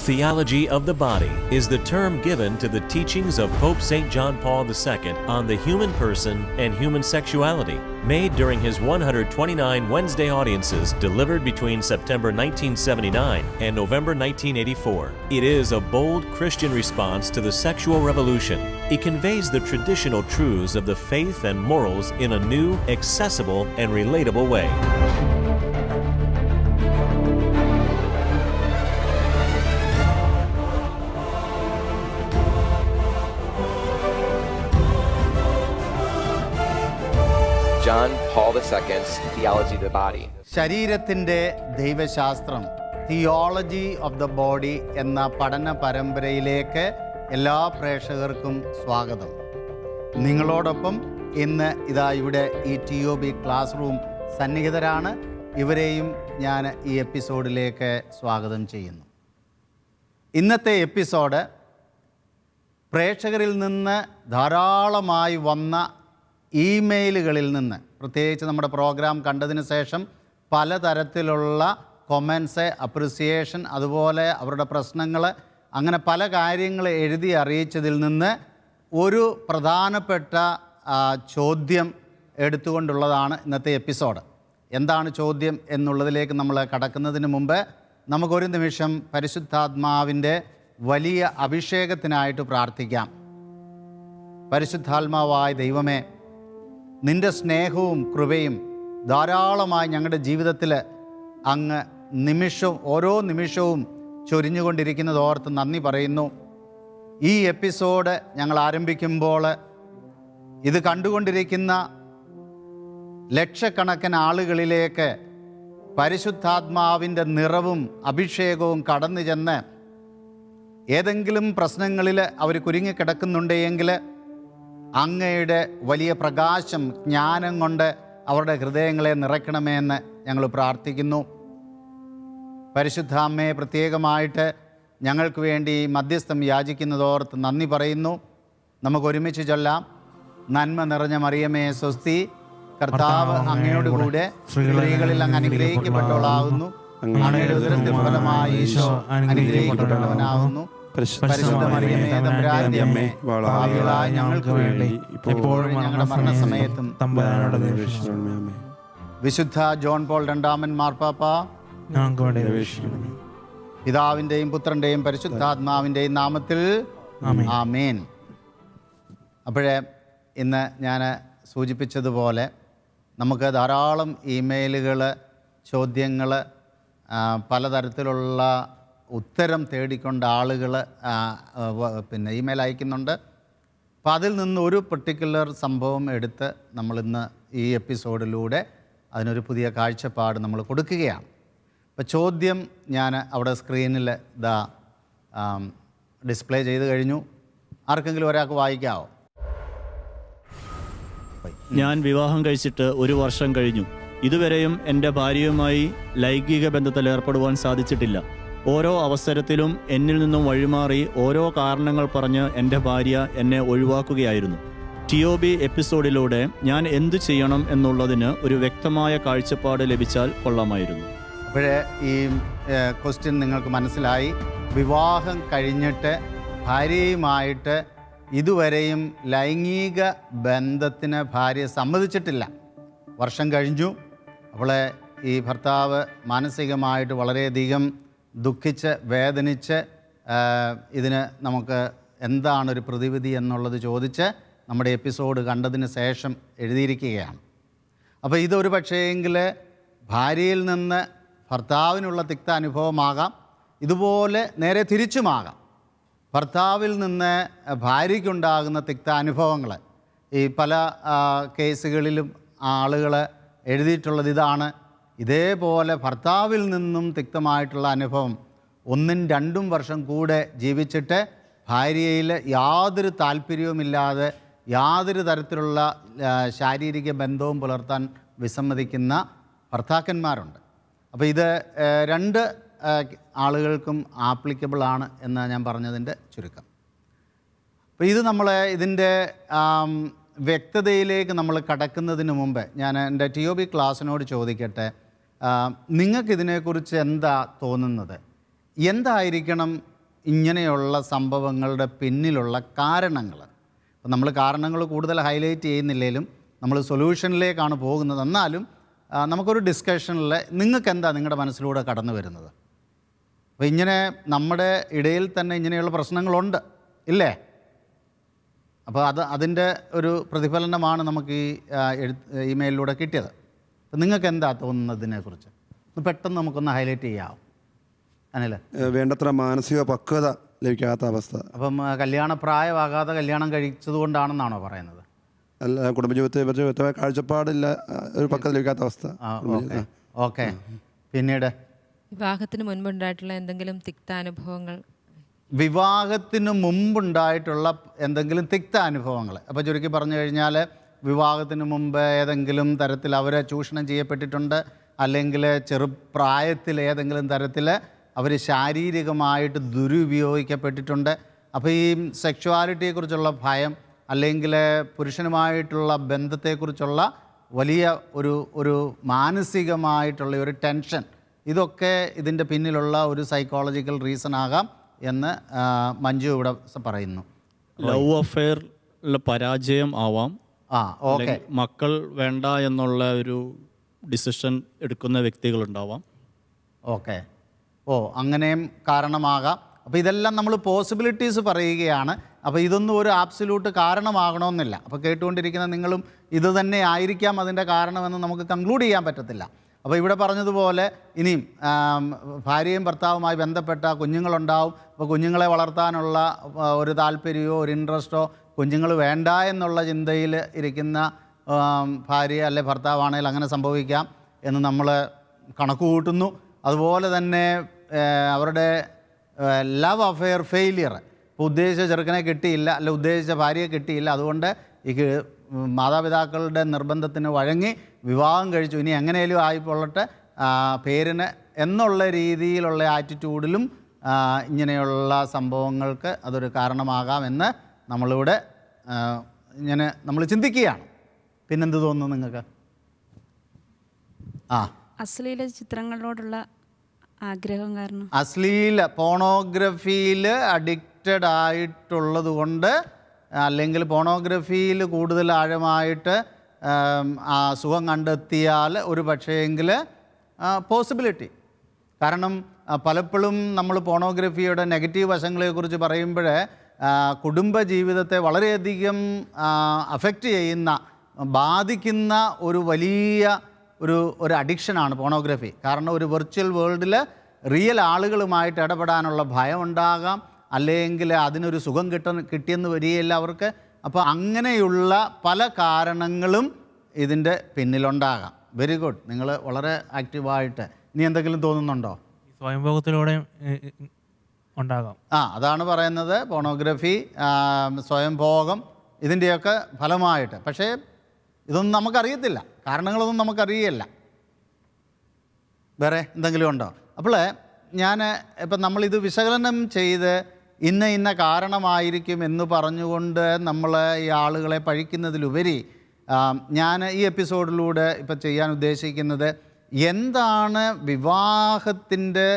Theology of the body is the term given to the teachings of Pope St. John Paul II on the human person and human sexuality, made during his 129 Wednesday audiences delivered between September 1979 and November 1984. It is a bold Christian response to the sexual revolution. It conveys the traditional truths of the faith and morals in a new, accessible, and relatable way. John Paul II's Theology of the Body. ശരീരത്തിന്റെ ദൈവശാസ്ത്രം theology of the body എന്ന പഠന പരമ്പരയിലേക്ക് എല്ലാ പ്രേക്ഷകർക്കും സ്വാഗതം. നിങ്ങളോടൊപ്പം ഇന്ന് ഇതാ ഇവിടെ ഈ T O B classroom സന്നിഹിതരാണ്. ഇവരെയും ഞാൻ ഈ എപ്പിസോഡിലേക്ക് സ്വാഗതം ചെയ്യുന്നു. ഇന്നത്തെ എപ്പിസോഡ് പ്രേക്ഷകരിൽ നിന്ന് ധാരാളമായി വന്ന ഇമെയിലുകളിൽ നിന്ന് പ്രത്യേകിച്ച് നമ്മുടെ പ്രോഗ്രാം കണ്ടതിന് ശേഷം പലതരത്തിലുള്ള കൊമൻസ് അപ്രിസിയേഷൻ അതുപോലെ അവരുടെ പ്രശ്നങ്ങൾ അങ്ങനെ പല കാര്യങ്ങൾ എഴുതി അറിയിച്ചതിൽ നിന്ന് ഒരു പ്രധാനപ്പെട്ട ചോദ്യം എടുത്തുകൊണ്ടുള്ളതാണ് ഇന്നത്തെ എപ്പിസോഡ് എന്താണ് ചോദ്യം എന്നുള്ളതിലേക്ക് നമ്മൾ കടക്കുന്നതിന് മുമ്പ് നമുക്കൊരു നിമിഷം പരിശുദ്ധാത്മാവിന്റെ വലിയ അഭിഷേകത്തിനായിട്ട് പ്രാർത്ഥിക്കാം. പരിശുദ്ധാത്മാവായ ദൈവമേ നിന്റെ സ്നേഹവും കൃപയും ധാരാളമായി ഞങ്ങളുടെ ജീവിതത്തിൽ അങ്ങ് നിമിഷവും ഓരോ നിമിഷവും ചൊരിഞ്ഞുകൊണ്ടിരിക്കുന്നത് ഓർത്ത് നന്ദി പറയുന്നു. ഈ എപ്പിസോഡ് ഞങ്ങൾ ആരംഭിക്കുമ്പോൾ ഇത് കണ്ടുകൊണ്ടിരിക്കുന്ന ലക്ഷക്കണക്കിന് ആളുകളിലേക്ക് പരിശുദ്ധാത്മാവിന്റെ നിറവും അഭിഷേകവും കടന്നു ചെന്ന് ഏതെങ്കിലും പ്രശ്നങ്ങളിൽ അവർ കുരുങ്ങിക്കിടക്കുന്നുണ്ടെങ്കിൽ അങ്ങയുടെ വലിയ പ്രകാശം ജ്ഞാനം കൊണ്ട് അവരുടെ ഹൃദയങ്ങളെ നിറയ്ക്കണമേ എന്ന് ഞങ്ങൾ പ്രാർത്ഥിക്കുന്നു. പരിശുദ്ധ അമ്മയെ പ്രത്യേകമായിട്ട് ഞങ്ങൾക്ക് വേണ്ടി മധ്യസ്ഥം യാചിക്കുന്നതോർത്ത് നന്ദി പറയുന്നു. നമുക്ക് ഒരുമിച്ച് ചൊല്ലാം. നന്മ നിറഞ്ഞ മറിയമേ സ്വസ്തി. കർത്താവ് അങ്ങയോട് കൂടെ സ്ത്രീകളിൽ അങ്ങ് അനുഗ്രഹിക്കപ്പെട്ടവളാകുന്നു. അങ്ങയുടെ ഫലമായി ഈശോ അനുഗ്രഹിക്കപ്പെട്ടവനാകുന്നു. ഞങ്ങൾക്ക് വേണ്ടി ഇപ്പോഴും ഞങ്ങളുടെ മരണസമയത്തും തമ്പുരാനോട് അപേക്ഷിക്കണമേ. വിശുദ്ധ ജോൺ പോൾ രണ്ടാമൻ മാർപ്പാപ്പ ഞങ്ങൾക്ക് വേണ്ടി അപേക്ഷിക്കണമേ. പിതാവിന്റെയും പുത്രന്റെയും പരിശുദ്ധാത്മാവിന്റെയും നാമത്തിൽ ആമേൻ. അപ്പോഴേ ഇന്ന് ഞാൻ സൂചിപ്പിച്ചതുപോലെ നമുക്ക് ധാരാളം ഇമെയിലുകൾ ചോദ്യങ്ങൾ പലതരത്തിലുള്ള ഉത്തരം തേടിക്കൊണ്ട് ആളുകൾ പിന്നെ ഇമെയിൽ അയക്കുന്നുണ്ട്. അപ്പോൾ അതിൽ നിന്ന് ഒരു പെർട്ടിക്കുലർ സംഭവം എടുത്ത് നമ്മളിന്ന് ഈ എപ്പിസോഡിലൂടെ അതിനൊരു പുതിയ കാഴ്ചപ്പാട് നമ്മൾ കൊടുക്കുകയാണ്. അപ്പോൾ ചോദ്യം ഞാൻ അവിടെ സ്ക്രീനിൽ ഇതാ ഡിസ്പ്ലേ ചെയ്ത് കഴിഞ്ഞു. ആർക്കെങ്കിലും ഒരാൾക്ക് വായിക്കാവോ? ഞാൻ വിവാഹം കഴിച്ചിട്ട് ഒരു വർഷം കഴിഞ്ഞു. ഇതുവരെയും എന്റെ ഭാര്യയുമായി ലൈംഗിക ബന്ധത്തിൽ ഏർപ്പെടുവാൻ സാധിച്ചിട്ടില്ല. ഓരോ അവസരത്തിലും എന്നിൽ നിന്നും വഴിമാറി ഓരോ കാരണങ്ങൾ പറഞ്ഞ് എന്റെ ഭാര്യ എന്നെ ഒഴിവാക്കുകയായിരുന്നു. ടി ഒ ബി എപ്പിസോഡിലൂടെ ഞാൻ എന്തു ചെയ്യണം എന്നുള്ളതിന് ഒരു വ്യക്തമായ കാഴ്ചപ്പാട് ലഭിച്ചാൽ കൊള്ളാമായിരുന്നു. അപ്പോഴേ ഈ ക്വസ്റ്റ്യൻ നിങ്ങൾക്ക് മനസ്സിലായി. വിവാഹം കഴിഞ്ഞിട്ട് ഭാര്യയുമായിട്ട് ഇതുവരെയും ലൈംഗിക ബന്ധത്തിന് ഭാര്യ സമ്മതിച്ചിട്ടില്ല. വർഷം കഴിഞ്ഞു. അവളെ ഈ ഭർത്താവ് മാനസികമായിട്ട് വളരെയധികം ദുഃഖിച്ച് വേദനിച്ച് ഇതിന് നമുക്ക് എന്താണ് ഒരു പ്രതിവിധി എന്നുള്ളത് ചോദിച്ച് നമ്മുടെ എപ്പിസോഡ് കണ്ടതിന് ശേഷം എഴുതിയിരിക്കുകയാണ്. അപ്പോൾ ഇതൊരു പക്ഷേങ്കിൽ ഭാര്യയിൽ നിന്ന് ഭർത്താവിനുള്ള തിക്ത അനുഭവമാകാം. ഇതുപോലെ നേരെ തിരിച്ചുമാകാം. ഭർത്താവിൽ നിന്ന് ഭാര്യയ്ക്കുണ്ടാകുന്ന തിക്ത അനുഭവങ്ങൾ. ഈ പല കേസുകളിലും ആളുകൾ എഴുതിയിട്ടുള്ളത് ഇതാണ്. ഇതേപോലെ ഭർത്താവിൽ നിന്നും തിക്തമായിട്ടുള്ള അനുഭവം ഒന്നും രണ്ടും വർഷം കൂടെ ജീവിച്ചിട്ട് ഭാര്യയിൽ യാതൊരു താല്പര്യവുമില്ലാതെ യാതൊരു തരത്തിലുള്ള ശാരീരിക ബന്ധവും പുലർത്താൻ വിസമ്മതിക്കുന്ന ഭർത്താക്കന്മാരുണ്ട്. അപ്പോൾ ഇത് രണ്ട് ആളുകൾക്കും ആപ്ലിക്കബിൾ ആണ് എന്ന് ഞാൻ പറഞ്ഞതിന്റെ ചുരുക്കം. അപ്പോൾ ഇത് നമ്മൾ ഇതിന്റെ വ്യക്തതയിലേക്ക് നമ്മൾ കടക്കുന്നതിന് മുമ്പ് ഞാൻ എന്റെ ടി ഒ ബി ക്ലാസ്സിനോട് ചോദിക്കട്ടെ. നിങ്ങൾക്ക് ഇതിനെക്കുറിച്ച് എന്താ തോന്നുന്നത്? എന്തായിരിക്കണം ഇങ്ങനെയുള്ള സംഭവങ്ങളുടെ പിന്നിലുള്ള കാരണങ്ങൾ? നമ്മൾ കാരണങ്ങൾ കൂടുതൽ ഹൈലൈറ്റ് ചെയ്യുന്നില്ലെങ്കിലും നമ്മൾ സൊല്യൂഷനിലേക്കാണ് പോകുന്നത്. എന്നാലും നമുക്കൊരു ഡിസ്കഷനിൽ നിങ്ങൾക്ക് എന്താ നിങ്ങളുടെ മനസ്സിലൂടെ കടന്നു വരുന്നത്? അപ്പോൾ ഇങ്ങനെ നമ്മുടെ ഇടയിൽ തന്നെ ഇങ്ങനെയുള്ള പ്രശ്നങ്ങളുണ്ട് ഇല്ലേ? അപ്പോൾ അത് അതിന്റെ ഒരു പ്രതിഫലനമാണ് നമുക്ക് ഈ എഴുത്ത് ഇമെയിലിലൂടെ കിട്ടിയത്. അപ്പം നിങ്ങൾക്ക് എന്താ തോന്നുന്നതിനെക്കുറിച്ച്? ഒന്ന് പെട്ടെന്ന് നമുക്കൊന്ന് ഹൈലൈറ്റ് ചെയ്യാം അനില? വേണ്ടത്ര മാനസിക പക്വത ലഭിക്കാത്ത അവസ്ഥ. അപ്പം കല്യാണ പ്രായമാകാതെ കല്യാണം കഴിച്ചതുകൊണ്ടാണെന്നാണോ പറയുന്നത്? അല്ല കുടുംബജീവിതത്തെ പറ്റി വ്യക്തമായ കാഴ്ചപ്പാടില്ല ഒരു പക്വത ലഭിക്കാത്ത അവസ്ഥ. ഓക്കെ. പിന്നീട്? വിവാഹത്തിന് മുൻപുണ്ടായിട്ടുള്ള എന്തെങ്കിലും തിക്താനുഭവങ്ങൾ? വിവാഹത്തിന് മുമ്പുണ്ടായിട്ടുള്ള എന്തെങ്കിലും തിക്ത അനുഭവങ്ങൾ അപ്പോൾ ചുരുക്കി പറഞ്ഞു കഴിഞ്ഞാൽ വിവാഹത്തിന് മുമ്പ് ഏതെങ്കിലും തരത്തിൽ അവരെ ചൂഷണം ചെയ്യപ്പെട്ടിട്ടുണ്ട്? അല്ലെങ്കിൽ ചെറുപ്രായത്തിൽ ഏതെങ്കിലും തരത്തിൽ അവർ ശാരീരികമായിട്ട് ദുരുപയോഗിക്കപ്പെട്ടിട്ടുണ്ട്? അപ്പോൾ ഈ സെക്ഷുവാലിറ്റിയെക്കുറിച്ചുള്ള ഭയം അല്ലെങ്കിൽ പുരുഷനുമായിട്ടുള്ള ബന്ധത്തെക്കുറിച്ചുള്ള വലിയ ഒരു ഒരു മാനസികമായിട്ടുള്ള ഒരു ടെൻഷൻ ഇതൊക്കെ ഇതിന്റെ പിന്നിലുള്ള ഒരു സൈക്കോളജിക്കൽ റീസൺ ആകാം എന്ന് മഞ്ജു ഇവിടെ പറയുന്നു. ലവ് അഫെയറിലെ പരാജയം ആവാം. ആ ഓക്കെ. മക്കൾ വേണ്ട എന്നുള്ള ഒരു ഡിസിഷൻ എടുക്കുന്ന വ്യക്തികൾ ഉണ്ടാവാം ഓക്കെ. ഓ അങ്ങനെയും കാരണമാകാം. അപ്പോൾ ഇതെല്ലാം നമ്മൾ പോസിബിലിറ്റീസ് പറയുകയാണ്. അപ്പോൾ ഇതൊന്നും ഒരു ആബ്സല്യൂട്ട് കാരണമാകണമെന്നില്ല. അപ്പോൾ കേട്ടുകൊണ്ടിരിക്കുന്ന നിങ്ങളും ഇത് തന്നെ ആയിരിക്കാം അതിന്റെ കാരണമെന്ന് നമുക്ക് കൺക്ലൂഡ് ചെയ്യാൻ പറ്റത്തില്ല. അപ്പോൾ ഇവിടെ പറഞ്ഞതുപോലെ ഇനിയും ഭാര്യയും ഭർത്താവുമായി ബന്ധപ്പെട്ട കുഞ്ഞുങ്ങളുണ്ടാവും. അപ്പോൾ കുഞ്ഞുങ്ങളെ വളർത്താനുള്ള ഒരു താല്പര്യമോ ഒരു ഇൻട്രസ്റ്റോ കുഞ്ഞുങ്ങൾ വേണ്ട എന്നുള്ള ചിന്തയിൽ ഇരിക്കുന്ന ഭാര്യ അല്ലെ ഭർത്താവാണെങ്കിൽ അങ്ങനെ സംഭവിക്കാം എന്ന് നമ്മൾ കണക്ക് കൂട്ടുന്നു. അതുപോലെ തന്നെ അവരുടെ ലവ് അഫെയർ ഫെയിലിയർ ഇപ്പോൾ ഉദ്ദേശിച്ച ചെറുക്കനെ കിട്ടിയില്ല അല്ല ഉദ്ദേശിച്ച ഭാര്യയെ കിട്ടിയില്ല. അതുകൊണ്ട് ഈ മാതാപിതാക്കളുടെ നിർബന്ധത്തിന് വഴങ്ങി വിവാഹം കഴിച്ചു. ഇനി എങ്ങനെയും ആയിക്കൊള്ളട്ടെ പേരിന് എന്നുള്ള രീതിയിലുള്ള ആറ്റിറ്റ്യൂഡിലും ഇങ്ങനെയുള്ള സംഭവങ്ങൾക്ക് അതൊരു കാരണമാകാമെന്ന് നമ്മളിവിടെ ഇങ്ങനെ നമ്മൾ ചിന്തിക്കുകയാണ്. പിന്നെന്ത് തോന്നുന്നു നിങ്ങൾക്ക്? ആ. അശ്ലീല ചിത്രങ്ങളോടുള്ള ആഗ്രഹം കാരണം. അശ്ലീല പോണോഗ്രഫിയിൽ അഡിക്റ്റഡ് ആയിട്ടുള്ളത് കൊണ്ട് അല്ലെങ്കിൽ പോണോഗ്രഫിയിൽ കൂടുതൽ ആഴമായിട്ട് സുഖം കണ്ടെത്തിയാൽ ഒരു പക്ഷേങ്കിൽ പോസിബിലിറ്റി കാരണം പലപ്പോഴും നമ്മൾ പോണോഗ്രഫിയുടെ നെഗറ്റീവ് വശങ്ങളെക്കുറിച്ച് പറയുമ്പോൾ കുടുംബ ജീവിതത്തെ വളരെയധികം അഫക്റ്റ് ചെയ്യുന്ന ബാധിക്കുന്ന ഒരു വലിയ ഒരു ഒരു അഡിക്ഷനാണ് പോണോഗ്രഫി കാരണം ഒരു വെർച്വൽ വേൾഡിൽ റിയൽ ആളുകളുമായിട്ട് ഇടപെടാനുള്ള ഭയം ഉണ്ടാകാം അല്ലെങ്കിൽ അതിനൊരു സുഖം കിട്ട കിട്ടിയെന്ന് വരികയില്ല അവർക്ക്. അപ്പോൾ അങ്ങനെയുള്ള പല കാരണങ്ങളും ഇതിന്റെ പിന്നിലുണ്ടാകാം. വെരി ഗുഡ് നിങ്ങൾ വളരെ ആക്റ്റീവായിട്ട് ഇനി എന്തെങ്കിലും തോന്നുന്നുണ്ടോ? സ്വയംഭോഗത്തിലൂടെ ഉണ്ടാകാം. ആ അതാണ് പറയുന്നത്. പോണോഗ്രഫി സ്വയംഭോഗം ഇതിന്റെയൊക്കെ ഫലമായിട്ട്. പക്ഷേ ഇതൊന്നും നമുക്കറിയത്തില്ല. കാരണങ്ങളൊന്നും നമുക്കറിയില്ല വേറെ എന്തെങ്കിലും ഉണ്ടോ? അപ്പോൾ ഞാൻ ഇപ്പം നമ്മളിത് വിശകലനം ചെയ്ത് ഇന്ന ഇന്ന കാരണമായിരിക്കും എന്ന് പറഞ്ഞുകൊണ്ട് നമ്മൾ ഈ ആളുകളെ പഴിക്കുന്നതിലുപരി ഞാൻ ഈ എപ്പിസോഡിലൂടെ ഇപ്പം ചെയ്യാൻ ഉദ്ദേശിക്കുന്നത് എന്താണ് വിവാഹത്തിന്റെ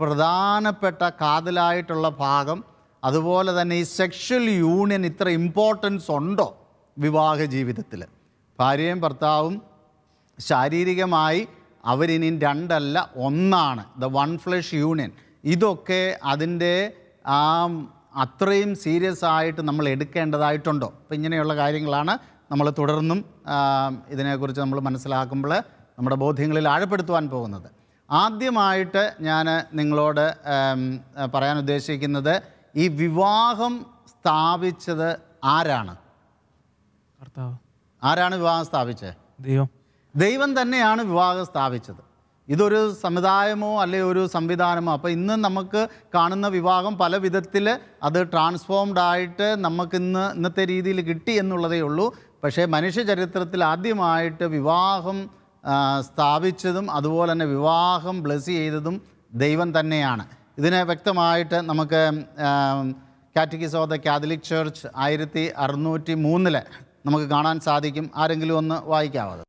പ്രധാനപ്പെട്ട കാതലായിട്ടുള്ള ഭാഗം അതുപോലെ തന്നെ ഈ സെക്ഷൽ യൂണിയൻ ഇത്ര ഇമ്പോർട്ടൻസ് ഉണ്ടോ വിവാഹ ജീവിതത്തിൽ? ഭാര്യയും ഭർത്താവും ശാരീരികമായി അവരിനി രണ്ടല്ല ഒന്നാണ് ദ വൺ ഫ്ലഷ് യൂണിയൻ ഇതൊക്കെ അതിന്റെ ആ അത്രയും സീരിയസ് ആയിട്ട് നമ്മൾ എടുക്കേണ്ടതായിട്ടുണ്ടോ? അപ്പോൾ ഇങ്ങനെയുള്ള കാര്യങ്ങളാണ് നമ്മൾ തുടർന്നും ഇതിനെക്കുറിച്ച് നമ്മൾ മനസ്സിലാക്കുമ്പോൾ നമ്മുടെ ബോധ്യങ്ങളിൽ ആഴപ്പെടുത്തുവാൻ പോകുന്നത്. ആദ്യമായിട്ട് ഞാൻ നിങ്ങളോട് പറയാൻ ഉദ്ദേശിക്കുന്നത് ഈ വിവാഹം സ്ഥാപിച്ചത് ആരാണ്? ആരാണ് വിവാഹം സ്ഥാപിച്ചത്? ദൈവം. ദൈവം തന്നെയാണ് വിവാഹം സ്ഥാപിച്ചത്. ഇതൊരു സമുദായമോ അല്ലെ ഒരു സംവിധാനമോ? അപ്പോൾ ഇന്ന് നമുക്ക് കാണുന്ന വിവാഹം പല വിധത്തിൽ അത് ട്രാൻസ്ഫോംഡ് ആയിട്ട് നമുക്ക് ഇന്ന് ഇന്നത്തെ രീതിയിൽ കിട്ടി എന്നുള്ളതേ ഉള്ളൂ. പക്ഷേ മനുഷ്യ ചരിത്രത്തിൽ ആദ്യമായിട്ട് വിവാഹം സ്ഥാപിച്ചതും അതുപോലെ തന്നെ വിവാഹം ബ്ലസ് ചെയ്തതും ദൈവം തന്നെയാണ്. ഇതിനെ വ്യക്തമായിട്ട് നമുക്ക് catechism of the Catholic Church ആയിരത്തി അറുന്നൂറ്റി മൂന്നിൽ നമുക്ക് കാണാൻ സാധിക്കും. ആരെങ്കിലും ഒന്ന് വായിക്കാവത്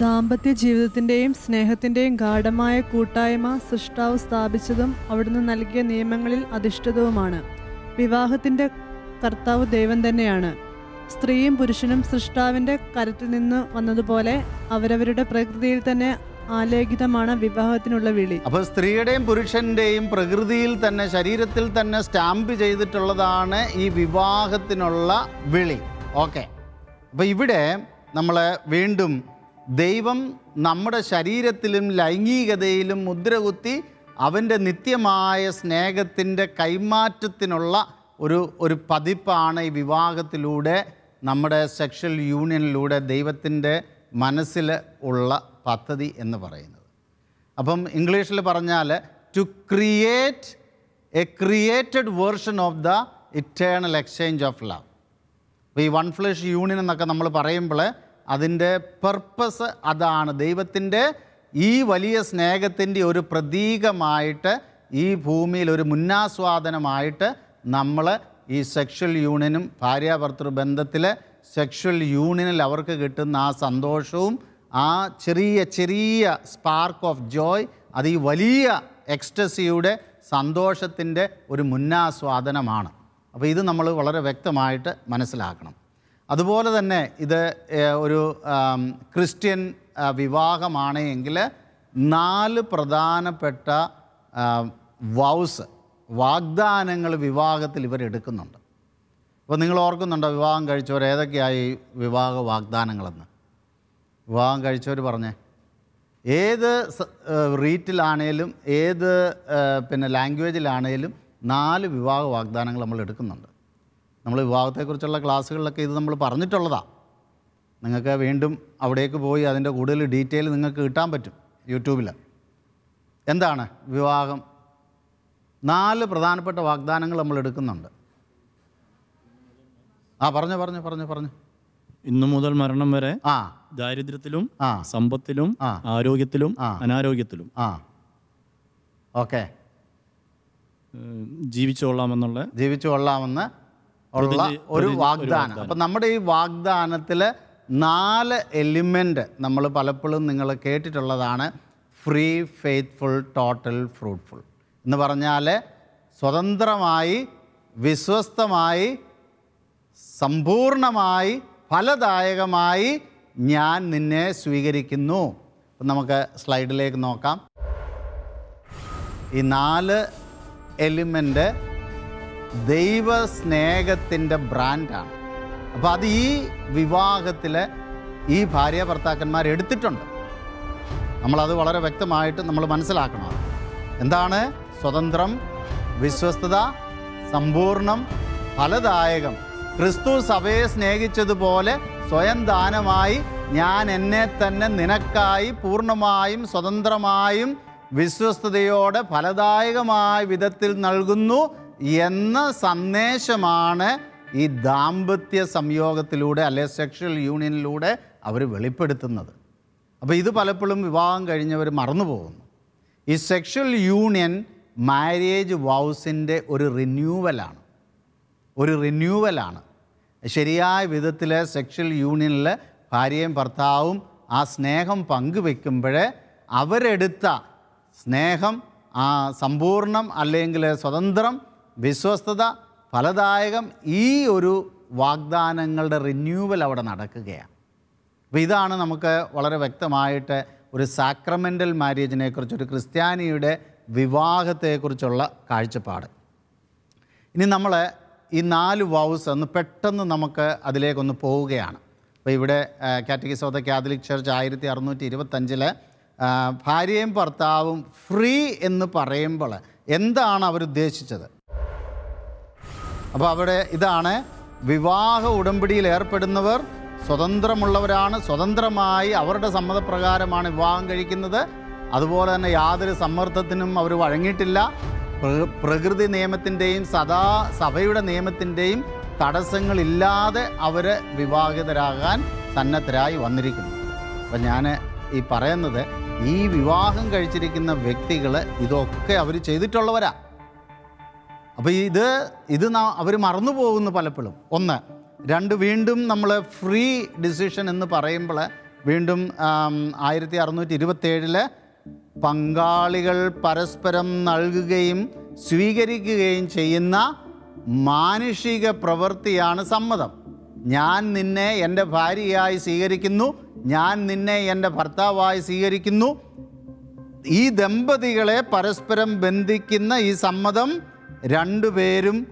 ദാമ്പത്യ ജീവിതത്തിന്റെയും സ്നേഹത്തിന്റെയും ഗാഠമായ കൂട്ടായ്മ സൃഷ്ടാവ് സ്ഥാപിച്ചതും അവിടുന്ന് നൽകിയ നിയമങ്ങളിൽ അധിഷ്ഠിതവുമാണ്. വിവാഹത്തിന്റെ കർത്താവ് ദൈവം തന്നെയാണ്. സ്ത്രീയും പുരുഷനും സൃഷ്ടാവിന്റെ കരത്തിൽ നിന്ന് വന്നതുപോലെ അവരവരുടെ പ്രകൃതിയിൽ തന്നെ ആലേഖിതമാണ് വിവാഹത്തിനുള്ള വിളി. അപ്പൊ സ്ത്രീയുടെയും പുരുഷന്റെയും പ്രകൃതിയിൽ തന്നെ ശരീരത്തിൽ തന്നെ സ്റ്റാമ്പ് ചെയ്തിട്ടുള്ളതാണ് ഈ വിവാഹത്തിനുള്ള വിളി. ഓക്കെ. അപ്പൊ ഇവിടെ നമ്മൾ വീണ്ടും ദൈവം നമ്മുടെ ശരീരത്തിലും ലൈംഗികതയിലും മുദ്രകുത്തി അവന്റെ നിത്യമായ സ്നേഹത്തിന്റെ കൈമാറ്റത്തിനുള്ള ഒരു ഒരു പതിപ്പാണ് ഈ വിവാഹത്തിലൂടെ നമ്മുടെ സെക്ഷൽ യൂണിയനിലൂടെ ദൈവത്തിന്റെ മനസ്സിൽ ഉള്ള പദ്ധതി എന്ന് പറയുന്നത്. അപ്പം ഇംഗ്ലീഷിൽ പറഞ്ഞാൽ to create a created version of the eternal exchange of love അപ്പോൾ ഈ വൺ ഫ്ലഷ് യൂണിയൻ എന്നൊക്കെ നമ്മൾ പറയുമ്പോൾ അതിന്റെ പർപ്പസ് അതാണ്. ദൈവത്തിന്റെ ഈ വലിയ സ്നേഹത്തിന്റെ ഒരു പ്രതീകമായിട്ട് ഈ ഭൂമിയിൽ ഒരു മുന്നാസ്വാദനമായിട്ട് നമ്മൾ ഈ സെക്ഷൽ യൂണിയനും ഭാര്യാഭർത്തൃ ബന്ധത്തിൽ സെക്ഷൽ യൂണിയനിൽ അവർക്ക് കിട്ടുന്ന ആ സന്തോഷവും ആ ചെറിയ ചെറിയ സ്പാർക്ക് ഓഫ് ജോയ് അത് ഈ വലിയ എക്സ്റ്റസിയുടെ സന്തോഷത്തിന്റെ ഒരു മുന്നാസ്വാദനമാണ്. അപ്പോൾ ഇത് നമ്മൾ വളരെ വ്യക്തമായിട്ട് മനസ്സിലാക്കണം. അതുപോലെ തന്നെ ഇത് ഒരു ക്രിസ്ത്യൻ വിവാഹമാണ് എങ്കിൽ നാല് പ്രധാനപ്പെട്ട വൗസ് വാഗ്ദാനങ്ങൾ വിവാഹത്തിൽ ഇവർ എടുക്കുന്നുണ്ട്. അപ്പോൾ നിങ്ങൾ ഓർക്കുന്നുണ്ടോ വിവാഹം കഴിച്ചവർ ഏതൊക്കെയായി വിവാഹ വാഗ്ദാനങ്ങളെന്ന്? വിവാഹം കഴിച്ചവർ പറഞ്ഞേ ഏത് റീറ്റിലാണേലും ഏത് പിന്നെ ലാംഗ്വേജിലാണേലും നാല് വിവാഹ വാഗ്ദാനങ്ങൾ നമ്മൾ എടുക്കുന്നുണ്ട്. നമ്മൾ വിവാഹത്തെക്കുറിച്ചുള്ള ക്ലാസ്സുകളിലൊക്കെ ഇത് നമ്മൾ പറഞ്ഞിട്ടുള്ളതാണ് നിങ്ങൾക്ക് വീണ്ടും അവിടേക്ക് പോയി അതിന്റെ കൂടുതൽ ഡീറ്റെയിൽ നിങ്ങൾക്ക് കിട്ടാൻ പറ്റും യൂട്യൂബിൽ. എന്താണ് വിവാഹം? നാല് പ്രധാനപ്പെട്ട വാഗ്ദാനങ്ങൾ നമ്മൾ എടുക്കുന്നുണ്ട്. ആ പറഞ്ഞു പറഞ്ഞു പറഞ്ഞു പറഞ്ഞു. ഇന്നു മുതൽ മരണം വരെ ആ. ദാരിദ്ര്യത്തിലും ആ. സമ്പത്തിലും ആ. ആരോഗ്യത്തിലും ആ. അനാരോഗ്യത്തിലും ആ. ഓക്കെ. ജീവിച്ചു കൊള്ളാമെന്നുള്ള ജീവിച്ചു കൊള്ളാമെന്ന് ഉള്ള ഒരു വാഗ്ദാനം. അപ്പം നമ്മുടെ ഈ വാഗ്ദാനത്തിൽ നാല് എലിമെന്റ് നമ്മൾ പലപ്പോഴും നിങ്ങൾ കേട്ടിട്ടുള്ളതാണ് ഫ്രീ ഫെയ്ത്ത്ഫുൾ ടോട്ടൽ ഫ്രൂട്ട്ഫുൾ എന്ന് പറഞ്ഞാൽ സ്വതന്ത്രമായി വിശ്വസ്തമായി സമ്പൂർണമായി ഫലദായകമായി ഞാൻ നിന്നെ സ്വീകരിക്കുന്നു. നമുക്ക് സ്ലൈഡിലേക്ക് നോക്കാം. ഈ നാല് എലിമെന്റ് ദൈവസ്നേഹത്തിന്റെ ബ്രാൻഡാണ്. അപ്പോൾ അത് ഈ വിവാഹത്തിൽ ഈ ഭാര്യ ഭർത്താക്കന്മാർ എടുത്തിട്ടുണ്ട്. നമ്മളത് വളരെ വ്യക്തമായിട്ട് നമ്മൾ മനസ്സിലാക്കണം. എന്താണ്? സ്വതന്ത്രം വിശ്വസ്തത സമ്പൂർണം ഫലദായകം. ക്രിസ്തു സഭയെ സ്നേഹിച്ചതുപോലെ സ്വയം ദാനമായി ഞാൻ എന്നെ തന്നെ നിനക്കായി പൂർണമായും സ്വതന്ത്രമായും വിശ്വസ്തയോടെ ഫലദായകമായ വിധത്തിൽ നൽകുന്നു. എന്ന സന്ദേശമാണ് ഈ ദാമ്പത്യ സംയോഗത്തിലൂടെ അല്ലെ സെക്ഷൽ യൂണിയനിലൂടെ അവർ വെളിപ്പെടുത്തുന്നത്. അപ്പോൾ ഇത് പലപ്പോഴും വിവാഹം കഴിഞ്ഞവർ മറന്നു പോകുന്നു ഈ സെക്ഷൽ യൂണിയൻ മാരേജ് വൗസിന്റെ ഒരു റിന്യൂവലാണ് ഒരു റിന്യൂവലാണ് ശരിയായ വിധത്തിൽ സെക്ഷൽ യൂണിയനിൽ ഭാര്യയും ഭർത്താവും ആ സ്നേഹം പങ്കുവെക്കുമ്പോൾ അവരെടുത്ത സ്നേഹം ആ സമ്പൂർണം അല്ലെങ്കിൽ സ്വതന്ത്രം വിശ്വസ്തത ഫലദായകം ഈ ഒരു വാഗ്ദാനങ്ങളുടെ റിന്യൂവൽ അവിടെ നടക്കുകയാണ്. അപ്പോൾ ഇതാണ് നമുക്ക് വളരെ വ്യക്തമായിട്ട് ഒരു സാക്രമെന്റൽ മാരേജിനെക്കുറിച്ച് ഒരു ക്രിസ്ത്യാനിയുടെ വിവാഹത്തെക്കുറിച്ചുള്ള കാഴ്ചപ്പാട്. ഇനി നമ്മൾ ഈ നാല് വൗസ് ഒന്ന് പെട്ടെന്ന് നമുക്ക് അതിലേക്കൊന്ന് പോവുകയാണ്. അപ്പോൾ ഇവിടെ catechism of the Catholic Church ആയിരത്തി അറുന്നൂറ്റി ഇരുപത്തഞ്ചിൽ ഭാര്യയും ഭർത്താവും ഫ്രീ എന്ന് പറയുമ്പോൾ എന്താണ് അവരുദ്ദേശിച്ചത്? അപ്പോൾ അവിടെ ഇതാണ് വിവാഹ ഉടമ്പടിയിൽ ഏർപ്പെടുന്നവർ. സ്വതന്ത്രമുള്ളവരാണ്. സ്വതന്ത്രമായി അവരുടെ സമ്മതപ്രകാരമാണ് വിവാഹം കഴിക്കുന്നത്. അതുപോലെ തന്നെ യാതൊരു സമ്മർദ്ദത്തിനും അവർ വഴങ്ങിയിട്ടില്ല. പ്രകൃതി നിയമത്തിന്റെയും സദാ സഭയുടെ നിയമത്തിന്റെയും തടസ്സങ്ങളില്ലാതെ അവർ വിവാഹിതരാകാൻ സന്നദ്ധരായി വന്നിരിക്കുന്നു. അപ്പം ഞാൻ ഈ പറയുന്നത് ഈ വിവാഹം കഴിച്ചിരിക്കുന്ന വ്യക്തികൾ ഇതൊക്കെ അവർ ചെയ്തിട്ടുള്ളവരാ. അപ്പോൾ ഇത് ഇത് അവർ മറന്നു പോകുന്നു പലപ്പോഴും. ഒന്ന് രണ്ട് വീണ്ടും നമ്മൾ ഫ്രീ ഡിസിഷൻ എന്ന് പറയുമ്പോൾ വീണ്ടും ആയിരത്തി അറുന്നൂറ്റി ഇരുപത്തേഴിൽ പങ്കാളികൾ പരസ്പരം നൽകുകയും സ്വീകരിക്കുകയും ചെയ്യുന്ന മാനുഷിക പ്രവൃത്തിയാണ് സമ്മതം. ഞാൻ നിന്നെ എന്റെ ഭാര്യയായി സ്വീകരിക്കുന്നു ഞാൻ നിന്നെ എന്റെ ഭർത്താവായി സ്വീകരിക്കുന്നു. ഈ ദമ്പതികളെ പരസ്പരം ബന്ധിക്കുന്ന ഈ സമ്മതം രണ്ടുപേരും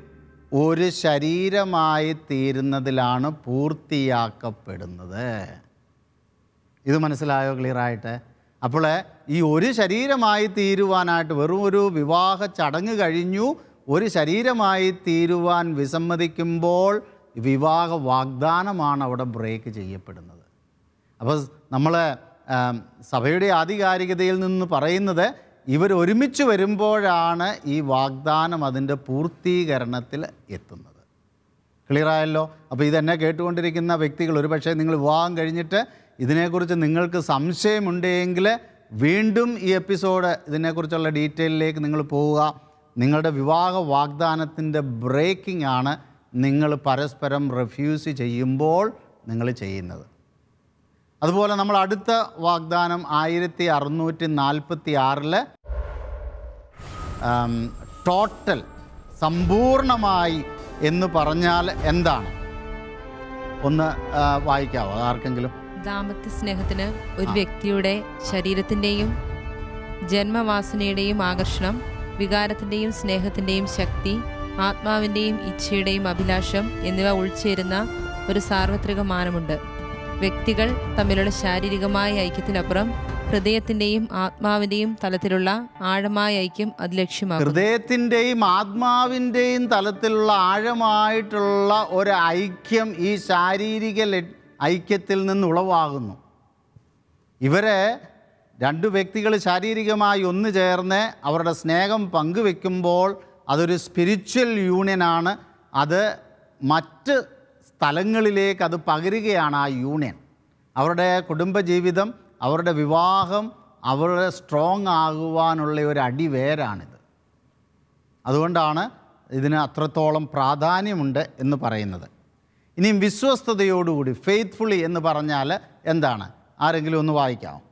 ഒരു ശരീരമായി തീരുന്നതിലാണ് പൂർത്തിയാക്കപ്പെടുന്നത്. ഇത് മനസ്സിലായോ ക്ലിയറായിട്ട്? അപ്പോൾ ഈ ഒരു ശരീരമായി തീരുവാനായിട്ട് വെറും ഒരു വിവാഹ ചടങ്ങ് കഴിഞ്ഞു ഒരു ശരീരമായി തീരുവാൻ വിസമ്മതിക്കുമ്പോൾ വിവാഹ വാഗ്ദാനമാണ് അവിടെ ബ്രേക്ക് ചെയ്യപ്പെടുന്നത്. അപ്പോൾ നമ്മൾ സഭയുടെ ആധികാരികതയിൽ നിന്ന് പറയുന്നത് ഇവർ ഒരുമിച്ച് വരുമ്പോഴാണ് ഈ വാഗ്ദാനം അതിന്റെ പൂർത്തീകരണത്തിൽ എത്തുന്നത്. ക്ലിയർ ആയല്ലോ? അപ്പോൾ ഇതെന്നെ കേട്ടുകൊണ്ടിരിക്കുന്ന വ്യക്തികൾ ഒരുപക്ഷെ നിങ്ങൾ വിവാഹം കഴിഞ്ഞിട്ട് ഇതിനെക്കുറിച്ച് നിങ്ങൾക്ക് സംശയമുണ്ടെങ്കിൽ വീണ്ടും ഈ എപ്പിസോഡ് ഇതിനെക്കുറിച്ചുള്ള ഡീറ്റെയിലേക്ക് നിങ്ങൾ പോവുക. നിങ്ങളുടെ വിവാഹ വാഗ്ദാനത്തിന്റെ ബ്രേക്കിംഗ് ആണ് നിങ്ങൾ പരസ്പരം റെഫ്യൂസ് ചെയ്യുമ്പോൾ നിങ്ങൾ ചെയ്യുന്നത്. അതുപോലെ നമ്മൾ അടുത്ത വാഗ്ദാനം ആയിരത്തി അറുന്നൂറ്റി നാൽപ്പത്തി ആറിൽ ടോട്ടൽ സമ്പൂർണമായി എന്ന് പറഞ്ഞാൽ എന്താണ്? ഒന്ന് വായിക്കാവോ? ആർക്കെങ്കിലും? ദാമ്പത്യ സ്നേഹത്തിന് ഒരു വ്യക്തിയുടെ ശരീരത്തിന്റെയും ജന്മവാസനയുടെയും ആകർഷണം വികാരത്തിന്റെയും സ്നേഹത്തിന്റെയും ശക്തി ആത്മാവിന്റെയും ഇച്ഛയുടെയും അഭിലാഷം എന്നിവ ഉൾച്ചേരുന്ന ഒരു സാർവത്രിക മാനമുണ്ട്. വ്യക്തികൾ തമ്മിലുള്ള ശാരീരികമായ ഐക്യത്തിനപ്പുറം ഹൃദയത്തിന്റെയും ആത്മാവിന്റെയും തലത്തിലുള്ള ആഴമായ ഐക്യം അത് ലക്ഷ്യമാണ് ഹൃദയത്തിന്റെയും ആത്മാവിന്റെയും തലത്തിലുള്ള ആഴമായിട്ടുള്ള ഒരു ഐക്യം ഈ ശാരീരിക ഐക്യത്തിൽ നിന്ന് ഉളവാകുന്നു. ഇവരെ രണ്ട് വ്യക്തികൾ ശാരീരികമായി ഒന്നു ചേർന്ന് അവരുടെ സ്നേഹം പങ്കുവെക്കുമ്പോൾ അതൊരു സ്പിരിച്വൽ യൂണിയനാണ്. അത് മറ്റ് സ്ഥലങ്ങളിലേക്ക് അത് പകരുകയാണ് ആ യൂണിയൻ. അവരുടെ കുടുംബജീവിതം അവരുടെ വിവാഹം അവരുടെ സ്ട്രോങ് ആകുവാനുള്ള ഒരു അടിവേരാണിത്. അതുകൊണ്ടാണ് ഇതിന് അത്രത്തോളം പ്രാധാന്യമുണ്ട് എന്ന് പറയുന്നത്. ഇനിയും വിശ്വസ്തയോടുകൂടി ഫെയ്ത്ത്ഫുള്ളി എന്ന് പറഞ്ഞാൽ എന്താണ്? ആരെങ്കിലും ഒന്ന് വായിക്കാമോ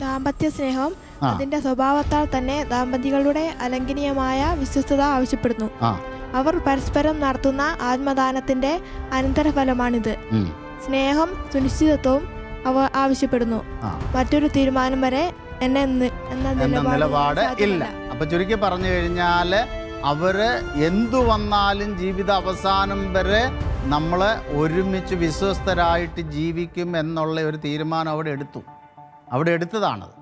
ദാമ്പത്യ സ്നേഹം. അതിന്റെ സ്വഭാവത്താൽ തന്നെ ദാമ്പതികളുടെ അലംഘനീയമായ വിശ്വസ്തത ആവശ്യപ്പെടുന്നു. അവർ പരസ്പരം നടത്തുന്ന ആത്മദാനത്തിന്റെ അനന്തരഫലമാണിത്. സ്നേഹം സുനിശ്ചിതത്വവും അവ ആവശ്യപ്പെടുന്നു. മറ്റൊരു തീരുമാനം വരെ എന്നെ എന്ന എന്ന നിലപാട് ഇല്ല. അപ്പൊ ചുരുക്കി പറഞ്ഞു കഴിഞ്ഞാൽ അവർ എന്തു വന്നാലും ജീവിത അവസാനം വരെ നമ്മൾ ഒരുമിച്ച് വിശ്വസ്തരായിട്ട് ജീവിക്കും എന്നുള്ള ഒരു തീരുമാനം അവിടെ എടുത്തു. അവിടെ എടുത്തതാണത്.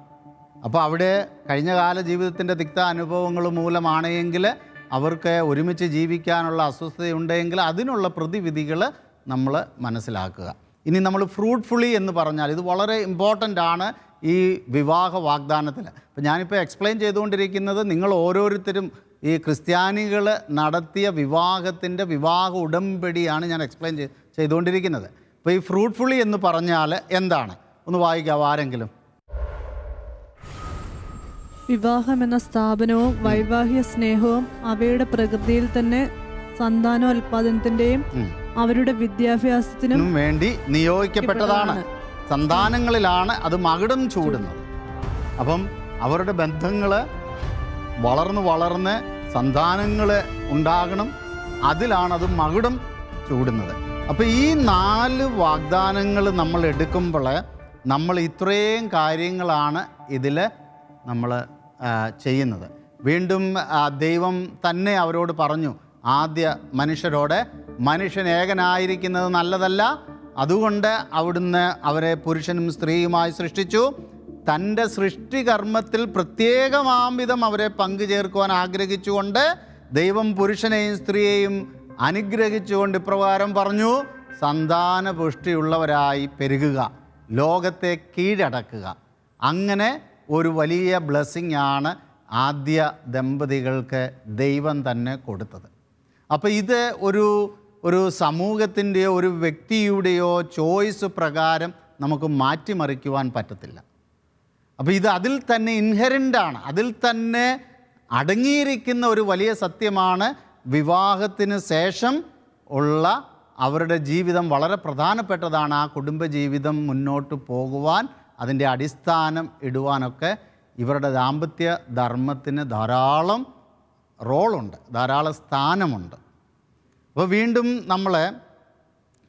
അപ്പോൾ അവിടെ കഴിഞ്ഞ കാല ജീവിതത്തിന്റെ തിക്ത അനുഭവങ്ങൾ മൂലമാണെങ്കിൽ അവർക്ക് ഒരുമിച്ച് ജീവിക്കാനുള്ള അസ്വസ്ഥതയുണ്ടെങ്കിൽ അതിനുള്ള പ്രതിവിധികൾ നമ്മൾ മനസ്സിലാക്കുക. ഇനി നമ്മൾ ഫ്രൂട്ട്ഫുള്ളി എന്ന് പറഞ്ഞാൽ ഇത് വളരെ ഇമ്പോർട്ടന്റ് ആണ് ഈ വിവാഹ വാഗ്ദാനത്തിൽ. അപ്പോൾ ഞാനിപ്പോൾ എക്സ്പ്ലെയിൻ ചെയ്തുകൊണ്ടിരിക്കുന്നത് നിങ്ങൾ ഓരോരുത്തരും ഈ ക്രിസ്ത്യാനികൾ നടത്തിയ വിവാഹത്തിന്റെ വിവാഹ ഉടമ്പടിയാണ് ഞാൻ എക്സ്പ്ലെയിൻ ചെയ്തുകൊണ്ടിരിക്കുന്നത്. അപ്പോൾ ഈ ഫ്രൂട്ട്ഫുള്ളി എന്ന് പറഞ്ഞാൽ എന്താണ്? ഒന്ന് വായിക്കാവോ ആരെങ്കിലും? വിവാഹം എന്ന സ്ഥാപനവും വൈവാഹിക സ്നേഹവും അവയുടെ പ്രകൃതിയിൽ തന്നെ സന്താനോൽപാദനത്തിന്റെയും അവരുടെ വിദ്യാഭ്യാസത്തിനും വേണ്ടി നിയോഗിക്കപ്പെട്ടതാണ്. സന്താനങ്ങളിലാണ് അത് മകുടം ചൂടുന്നത്. അപ്പം അവരുടെ ബന്ധങ്ങൾ വളർന്ന് വളർന്ന് സന്താനങ്ങൾ ഉണ്ടാകണം. അതിലാണ് അത് മകുടം ചൂടുന്നത്. അപ്പോൾ ഈ നാല് വാഗ്ദാനങ്ങൾ നമ്മൾ എടുക്കുമ്പോൾ നമ്മൾ ഇത്രയും കാര്യങ്ങളാണ് ഇതിൽ നമ്മൾ ചെയ്യുന്നത്. വീണ്ടും ദൈവം തന്നെ അവരോട് പറഞ്ഞു ആദ്യ മനുഷ്യരോട് മനുഷ്യൻ ഏകനായിരിക്കുന്നത് നല്ലതല്ല. അതുകൊണ്ട് അവിടുന്ന് അവരെ പുരുഷനും സ്ത്രീയുമായി സൃഷ്ടിച്ചു. തന്റെ സൃഷ്ടികർമ്മത്തിൽ പ്രത്യേകമാം വിധം അവരെ പങ്കുചേർക്കുവാൻ ആഗ്രഹിച്ചുകൊണ്ട് ദൈവം പുരുഷനെയും സ്ത്രീയെയും അനുഗ്രഹിച്ചുകൊണ്ട് ഇപ്രകാരം പറഞ്ഞു സന്താന പുഷ്ടിയുള്ളവരായി പെരുകുക ലോകത്തെ കീഴടക്കുക. അങ്ങനെ ഒരു വലിയ ബ്ലെസ്സിങ് ആണ് ആദ്യ ദമ്പതികൾക്ക് ദൈവം തന്നെ കൊടുത്തത്. അപ്പോൾ ഇത് ഒരു ഒരു സമൂഹത്തിന്റെയോ ഒരു വ്യക്തിയുടെയോ ചോയ്സ് പ്രകാരം നമുക്ക് മാറ്റിമറിക്കുവാൻ പറ്റത്തില്ല. അപ്പോൾ ഇത് അതിൽ തന്നെ ഇൻഹെറന്റാണ് അതിൽ തന്നെ അടങ്ങിയിരിക്കുന്ന ഒരു വലിയ സത്യമാണ് വിവാഹത്തിന് ശേഷം ഉള്ള അവരുടെ ജീവിതം വളരെ പ്രധാനപ്പെട്ടതാണ്. ആ കുടുംബജീവിതം മുന്നോട്ട് പോകുവാൻ അതിന്റെ അടിസ്ഥാനം ഇടുവാനൊക്കെ ഇവരുടെ ദാമ്പത്യ ധർമ്മത്തിന് ധാരാളം റോളുണ്ട് ധാരാളം സ്ഥാനമുണ്ട്. അപ്പോൾ വീണ്ടും നമ്മൾ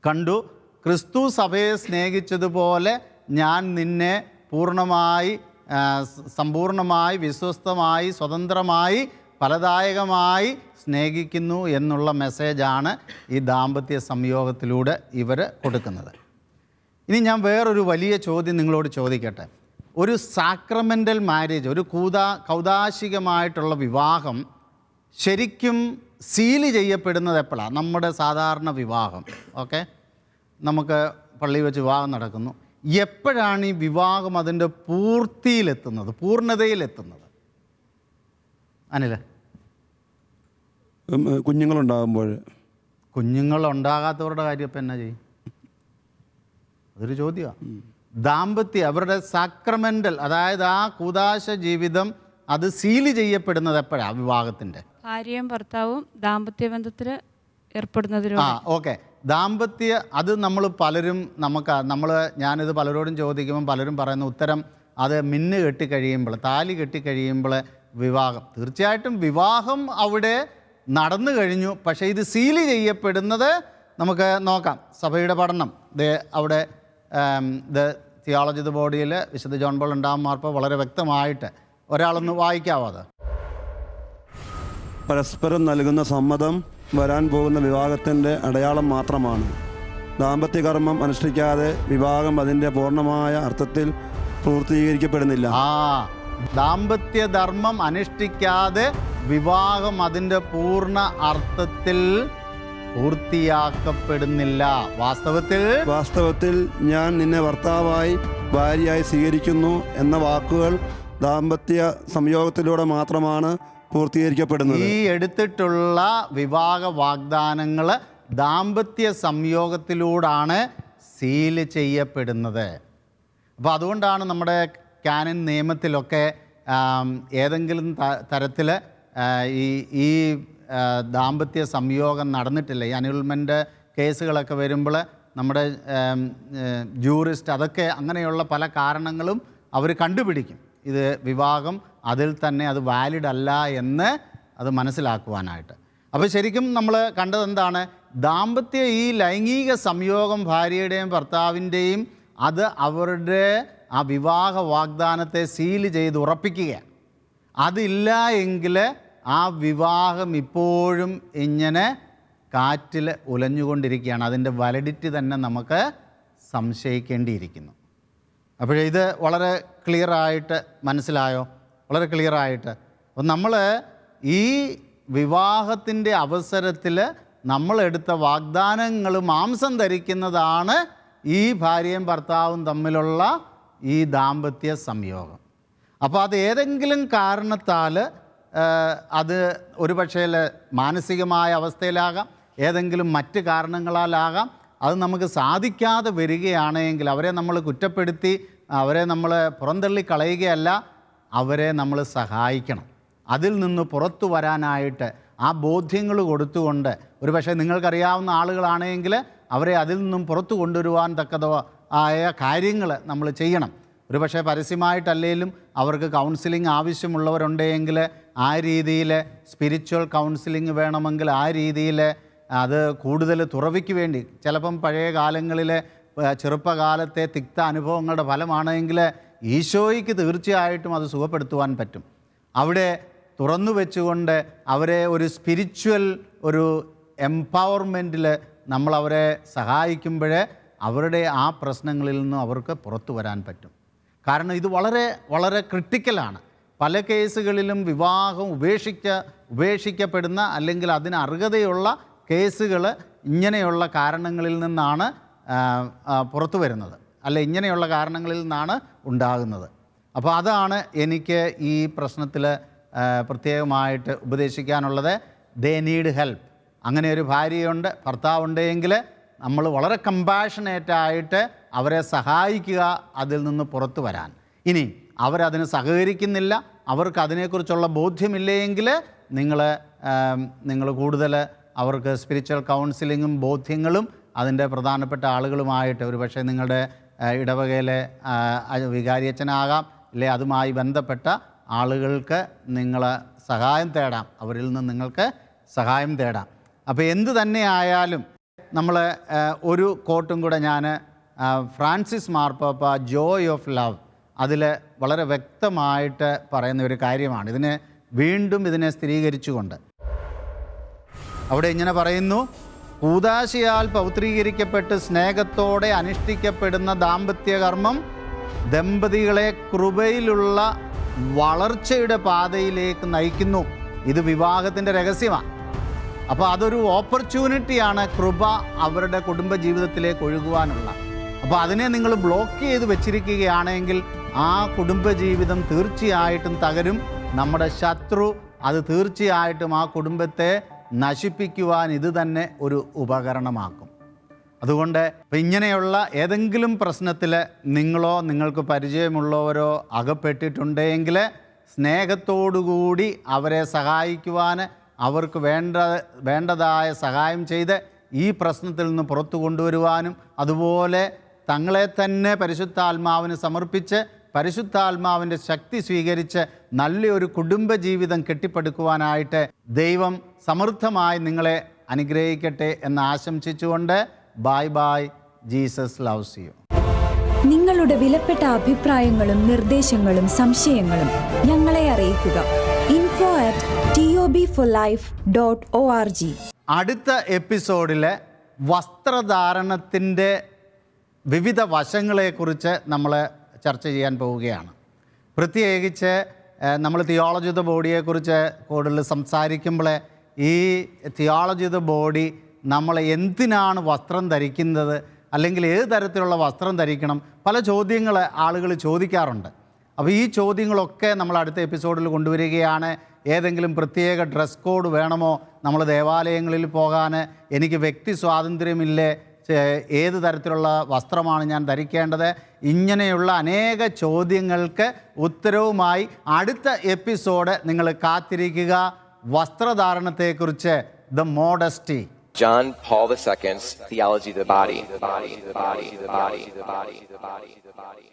കണ്ടു ക്രിസ്തു സഭയെ സ്നേഹിച്ചതുപോലെ ഞാൻ നിന്നെ പൂർണമായി സമ്പൂർണമായി വിശ്വസ്തമായി സ്വതന്ത്രമായി ഫലദായകമായി സ്നേഹിക്കുന്നു എന്നുള്ള മെസ്സേജാണ് ഈ ദാമ്പത്യ സംയോഗത്തിലൂടെ ഇവർ കൊടുക്കുന്നത്. ഇനി ഞാൻ വേറൊരു വലിയ ചോദ്യം നിങ്ങളോട് ചോദിക്കട്ടെ. ഒരു സാക്രമെന്റൽ മാരേജ് ഒരു കൂതാ കൗതാശികമായിട്ടുള്ള വിവാഹം ശരിക്കും സീൽ ചെയ്യപ്പെടുന്നത് എപ്പോഴാണ് നമ്മുടെ സാധാരണ വിവാഹം. ഓക്കെ നമുക്ക് പള്ളി വെച്ച് വിവാഹം നടക്കുന്നു. എപ്പോഴാണ് ഈ വിവാഹം അതിന്റെ പൂർത്തിയിലെത്തുന്നത് പൂർണതയിലെത്തുന്നത്? അനില? ഉം, കുഞ്ഞുങ്ങളുണ്ടാകുമ്പോൾ. കുഞ്ഞുങ്ങളുണ്ടാകാത്തവരുടെ കാര്യം ഇപ്പം എന്നാ ചെയ്യും? അതൊരു ചോദ്യമാണ് ദാമ്പത്യ അവരുടെ സാക്രമെന്റൽ അതായത് ആ കൂതാശ ജീവിതം അത് സീൽ ചെയ്യപ്പെടുന്നത് എപ്പോഴാണ് വിവാഹത്തിന്റെ ഭാര്യയും ഭർത്താവും ദാമ്പത്യ ബന്ധത്തിൽ ആ ഏർപ്പെടുന്നതിലൂടെ ഓക്കെ. ദാമ്പത്യ അത് നമ്മൾ പലരും നമുക്ക് നമ്മൾ ഞാനിത് പലരോടും ചോദിക്കുമ്പോൾ പലരും പറയുന്ന ഉത്തരം അത് മിന്ന് കെട്ടിക്കഴിയുമ്പോൾ താലി കെട്ടിക്കഴിയുമ്പോൾ വിവാഹം. തീർച്ചയായിട്ടും വിവാഹം അവിടെ നടന്നു കഴിഞ്ഞു പക്ഷേ ഇത് സീൽ ചെയ്യപ്പെടുന്നത് നമുക്ക് നോക്കാം. സഭയുടെ പഠനം. ദേ അവിടെ ദ തിയോളജി ദ ബോഡിയിൽ വിശുദ്ധ ജോൺ ബോൾ രണ്ടാം മാർപ്പ് വളരെ വ്യക്തമായിട്ട് ഒരാളൊന്ന് വായിക്കാവോ അത്? പരസ്പരം നൽകുന്ന സമ്മതം വരാൻ പോകുന്ന വിവാഹത്തിന്റെ അടയാളം മാത്രമാണ്. ദാമ്പത്യകർമ്മം അനുഷ്ഠിക്കാതെ വിവാഹം അതിന്റെ പൂർണമായ അർത്ഥത്തിൽ പൂർത്തീകരിക്കപ്പെടുന്നില്ല. ആ ദാമ്പത്യ ധർമ്മം അനുഷ്ഠിക്കാതെ വിവാഹം അതിന്റെ പൂർണ അർത്ഥത്തിൽ പൂർത്തിയാക്കപ്പെടുന്നില്ല. വാസ്തവത്തിൽ വാസ്തവത്തിൽ ഞാൻ നിന്നെ ഭർത്താവായി ഭാര്യയായി സ്വീകരിക്കുന്നു എന്ന വാക്കുകൾ ദാമ്പത്യ സംയോഗത്തിലൂടെ മാത്രമാണ് പൂർത്തീകരിക്കപ്പെടുന്നത്. ഈ എടുത്തിട്ടുള്ള വിവാഹ വാഗ്ദാനങ്ങൾ ദാമ്പത്യ സംയോഗത്തിലൂടാണ് സീൽ ചെയ്യപ്പെടുന്നത്. അപ്പോൾ അതുകൊണ്ടാണ് നമ്മുടെ കാനൻ നിയമത്തിലൊക്കെ ഏതെങ്കിലും തരത്തിൽ ഈ ഈ ദാമ്പത്യ സംയോഗം നടന്നിട്ടില്ല. ഈ അനിൽമെന്റ് കേസുകളൊക്കെ വരുമ്പോൾ നമ്മുടെ ജൂറിസ്റ്റ് അതൊക്കെ അങ്ങനെയുള്ള പല കാരണങ്ങളും അവർ കണ്ടുപിടിക്കും. ഇത് വിവാഹം അതിൽ തന്നെ അത് വാലിഡ് അല്ല എന്ന് അത് മനസ്സിലാക്കുവാനായിട്ട്. അപ്പോൾ ശരിക്കും നമ്മൾ കണ്ടത് എന്താണ്? ദാമ്പത്യ ഈ ലൈംഗിക സംയോഗം ഭാര്യയുടെയും ഭർത്താവിന്റെയും അത് അവരുടെ ആ വിവാഹ വാഗ്ദാനത്തെ സീൽ ചെയ്ത് ഉറപ്പിക്കുകയാണ്. അതില്ല എങ്കിൽ ആ വിവാഹം ഇപ്പോഴും ഇങ്ങനെ കാറ്റിൽ ഉലഞ്ഞുകൊണ്ടിരിക്കുകയാണ്. അതിന്റെ വാലിഡിറ്റി തന്നെ നമുക്ക് സംശയിക്കേണ്ടിയിരിക്കുന്നു. അപ്പോഴേ ഇത് വളരെ ക്ലിയറായിട്ട് മനസ്സിലായോ? വളരെ ക്ലിയറായിട്ട് അപ്പം നമ്മൾ ഈ വിവാഹത്തിന്റെ അവസരത്തിൽ നമ്മളെടുത്ത വാഗ്ദാനങ്ങൾ മാംസം ധരിക്കുന്നതാണ് ഈ ഭാര്യയും ഭർത്താവും തമ്മിലുള്ള ഈ ദാമ്പത്യ സംയോഗം. അപ്പോൾ അത് ഏതെങ്കിലും കാരണത്താൽ അത് ഒരു പക്ഷേ മാനസികമായ അവസ്ഥയിലാകാം ഏതെങ്കിലും മറ്റ് കാരണങ്ങളാലാകാം അത് നമുക്ക് സാധിക്കാതെ വരികയാണെങ്കിൽ അവരെ നമ്മൾ കുറ്റപ്പെടുത്തി അവരെ നമ്മൾ പുറന്തള്ളി കളയുകയല്ല അവരെ നമ്മൾ സഹായിക്കണം. അതിൽ നിന്ന് പുറത്തു വരാനായിട്ട് ആ ബോധ്യങ്ങൾ കൊടുത്തുകൊണ്ട് ഒരു പക്ഷേ നിങ്ങൾക്കറിയാവുന്ന ആളുകളാണെങ്കിൽ അവരെ അതിൽ നിന്നും പുറത്തു കൊണ്ടുവരുവാൻ തക്കതോ ആയ കാര്യങ്ങൾ നമ്മൾ ചെയ്യണം. ഒരു പക്ഷേ പരസ്യമായിട്ടല്ലേലും അവർക്ക് കൗൺസിലിംഗ് ആവശ്യമുള്ളവരുണ്ടെങ്കിൽ ആ രീതിയിൽ സ്പിരിച്വൽ കൗൺസിലിംഗ് വേണമെങ്കിൽ ആ രീതിയിൽ അത് കൂടുതൽ തുറവിക്ക് വേണ്ടി ചിലപ്പം പഴയ കാലങ്ങളിലെ ചെറുപ്പകാലത്തെ തിക്ത അനുഭവങ്ങളുടെ ഫലമാണെങ്കിൽ ഈശോയ്ക്ക് തീർച്ചയായിട്ടും അത് സുഖപ്പെടുത്തുവാൻ പറ്റും. അവിടെ തുറന്നു വെച്ചുകൊണ്ട് അവരെ ഒരു സ്പിരിച്വൽ ഒരു എംപവർമെന്റിൽ നമ്മളവരെ സഹായിക്കുമ്പോൾ അവരുടെ ആ പ്രശ്നങ്ങളിൽ നിന്നും അവർക്ക് പുറത്തു വരാൻ പറ്റും. കാരണം ഇത് വളരെ വളരെ ക്രിട്ടിക്കലാണ് പല കേസുകളിലും വിവാഹം ഉപേക്ഷിക്ക ഉപേക്ഷിക്കപ്പെടുന്ന അല്ലെങ്കിൽ അതിന് അർഹതയുള്ള കേസുകൾ ഇങ്ങനെയുള്ള കാരണങ്ങളിൽ നിന്നാണ് പുറത്തു വരുന്നത്. അല്ല ഇങ്ങനെയുള്ള കാരണങ്ങളിൽ നിന്നാണ് ഉണ്ടാകുന്നത്. അപ്പോൾ അതാണ് എനിക്ക് ഈ പ്രശ്നത്തിൽ പ്രത്യേകമായിട്ട് ഉപദേശിക്കാനുള്ളത്. ദേ നീഡ് ഹെൽപ്പ് അങ്ങനെ ഒരു ഭാര്യയുണ്ട് ഭർത്താവുണ്ടെങ്കിൽ നമ്മൾ വളരെ കമ്പാഷനേറ്റായിട്ട് അവരെ സഹായിക്കുക അതിൽ നിന്ന് പുറത്തു വരാൻ. ഇനി അവരതിന് സഹകരിക്കുന്നില്ല അവർക്ക് അതിനെക്കുറിച്ചുള്ള ബോധ്യമില്ലെങ്കിൽ നിങ്ങൾ നിങ്ങൾ കൂടുതൽ അവർക്ക് സ്പിരിച്വൽ കൗൺസിലിങ്ങും ബോധ്യങ്ങളും അതിന്റെ പ്രധാനപ്പെട്ട ആളുകളുമായിട്ട് ഒരു പക്ഷേ നിങ്ങളുടെ ഇടവകയിലെ വികാരിയച്ഛനാകാം അല്ലെ അതുമായി ബന്ധപ്പെട്ട ആളുകൾക്ക് നിങ്ങൾ സഹായം തേടാം അവരിൽ നിന്ന് നിങ്ങൾക്ക് സഹായം തേടാം. അപ്പോൾ എന്തു തന്നെ ആയാലും നമ്മൾ ഒരു കോട്ടും കൂടെ ഞാൻ ഫ്രാൻസിസ് മാർപ്പാപ്പ ജോയ് ഓഫ് ലവ് അതിൽ വളരെ വ്യക്തമായിട്ട് പറയുന്ന ഒരു കാര്യമാണ്. ഇതിനെ വീണ്ടും ഇതിനെ സ്ഥിരീകരിച്ചുകൊണ്ട്. അവിടെ ഇങ്ങനെ പറയുന്നു കൂതാശിയാൽ പൗത്രീകരിക്കപ്പെട്ട് സ്നേഹത്തോടെ അനുഷ്ഠിക്കപ്പെടുന്ന ദാമ്പത്യകർമ്മം ദമ്പതികളെ കൃപയിലുള്ള വളർച്ചയുടെ പാതയിലേക്ക് നയിക്കുന്നു. ഇത് വിവാഹത്തിന്റെ രഹസ്യമാണ് അപ്പോൾ അതൊരു ഓപ്പർച്യൂണിറ്റിയാണ് കൃപ അവരുടെ കുടുംബ ജീവിതത്തിലേക്ക് ഒഴുകുവാനുള്ള. അപ്പോൾ അതിനെ നിങ്ങൾ ബ്ലോക്ക് ചെയ്ത് വെച്ചിരിക്കുകയാണെങ്കിൽ ആ കുടുംബജീവിതം തീർച്ചയായിട്ടും തകരും. നമ്മുടെ ശത്രു അത് തീർച്ചയായിട്ടും ആ കുടുംബത്തെ നശിപ്പിക്കുവാൻ ഇത് തന്നെ ഒരു ഉപകരണമാക്കും. അതുകൊണ്ട് ഇങ്ങനെയുള്ള ഏതെങ്കിലും പ്രശ്നത്തിൽ നിങ്ങളോ നിങ്ങൾക്ക് പരിചയമുള്ളവരോ അകപ്പെട്ടിട്ടുണ്ടെങ്കിൽ സ്നേഹത്തോടുകൂടി അവരെ സഹായിക്കുവാൻ അവർക്ക് വേണ്ട വേണ്ടതായ സഹായം ചെയ്ത് ഈ പ്രശ്നത്തിൽ നിന്ന് പുറത്തു കൊണ്ടുവരുവാനും അതുപോലെ തങ്ങളെ തന്നെ പരിശുദ്ധാത്മാവിന് സമർപ്പിച്ച് പരിശുദ്ധാത്മാവിന്റെ ശക്തി സ്വീകരിച്ച് നല്ലൊരു കുടുംബ കുടുംബജീവിതം കെട്ടിപ്പടുക്കുവാനായിട്ട് ദൈവം സമൃദ്ധമായി നിങ്ങളെ അനുഗ്രഹിക്കട്ടെ എന്ന് ആശംസിച്ചുകൊണ്ട് bye bye Jesus loves you. നിങ്ങളുടെ വിലപ്പെട്ട അഭിപ്രായങ്ങളും നിർദ്ദേശങ്ങളും സംശയങ്ങളും ഞങ്ങളെ അറിയിക്കുക. ഇൻഫോ അറ്റ് അടുത്ത എപ്പിസോഡിലെ വസ്ത്രധാരണത്തിന്റെ വിവിധ വശങ്ങളെക്കുറിച്ച് നമ്മൾ ചർച്ച ചെയ്യാൻ പോവുകയാണ്. പ്രത്യേകിച്ച് നമ്മൾ തിയോളജി ദ ബോഡിയെക്കുറിച്ച് കൂടുതൽ സംസാരിക്കുമ്പോൾ ഈ തിയോളജി ദ ബോഡി നമ്മൾ എന്തിനാണ് വസ്ത്രം ധരിക്കുന്നത് അല്ലെങ്കിൽ ഏത് തരത്തിലുള്ള വസ്ത്രം ധരിക്കണം പല ചോദ്യങ്ങൾ ആളുകൾ ചോദിക്കാറുണ്ട്. അപ്പോൾ ഈ ചോദ്യങ്ങളൊക്കെ നമ്മൾ അടുത്ത എപ്പിസോഡിൽ കൊണ്ടുവരികയാണ്. ഏതെങ്കിലും പ്രത്യേക ഡ്രസ് കോഡ് വേണമോ? നമ്മൾ ദേവാലയങ്ങളിൽ പോകാൻ എനിക്ക് വ്യക്തി സ്വാതന്ത്ര്യമില്ലേ. ഏത് തരത്തിലുള്ള വസ്ത്രമാണ് ഞാൻ ധരിക്കേണ്ടത്? ഇങ്ങനെയുള്ള അനേക ചോദ്യങ്ങൾക്ക് ഉത്തരവുമായി അടുത്ത എപ്പിസോഡ് നിങ്ങൾ കാത്തിരിക്കുക. വസ്ത്രധാരണത്തെക്കുറിച്ച് the modesty John Paul II's Theology of the Body. The body, the body, the body, the body, the body, the body.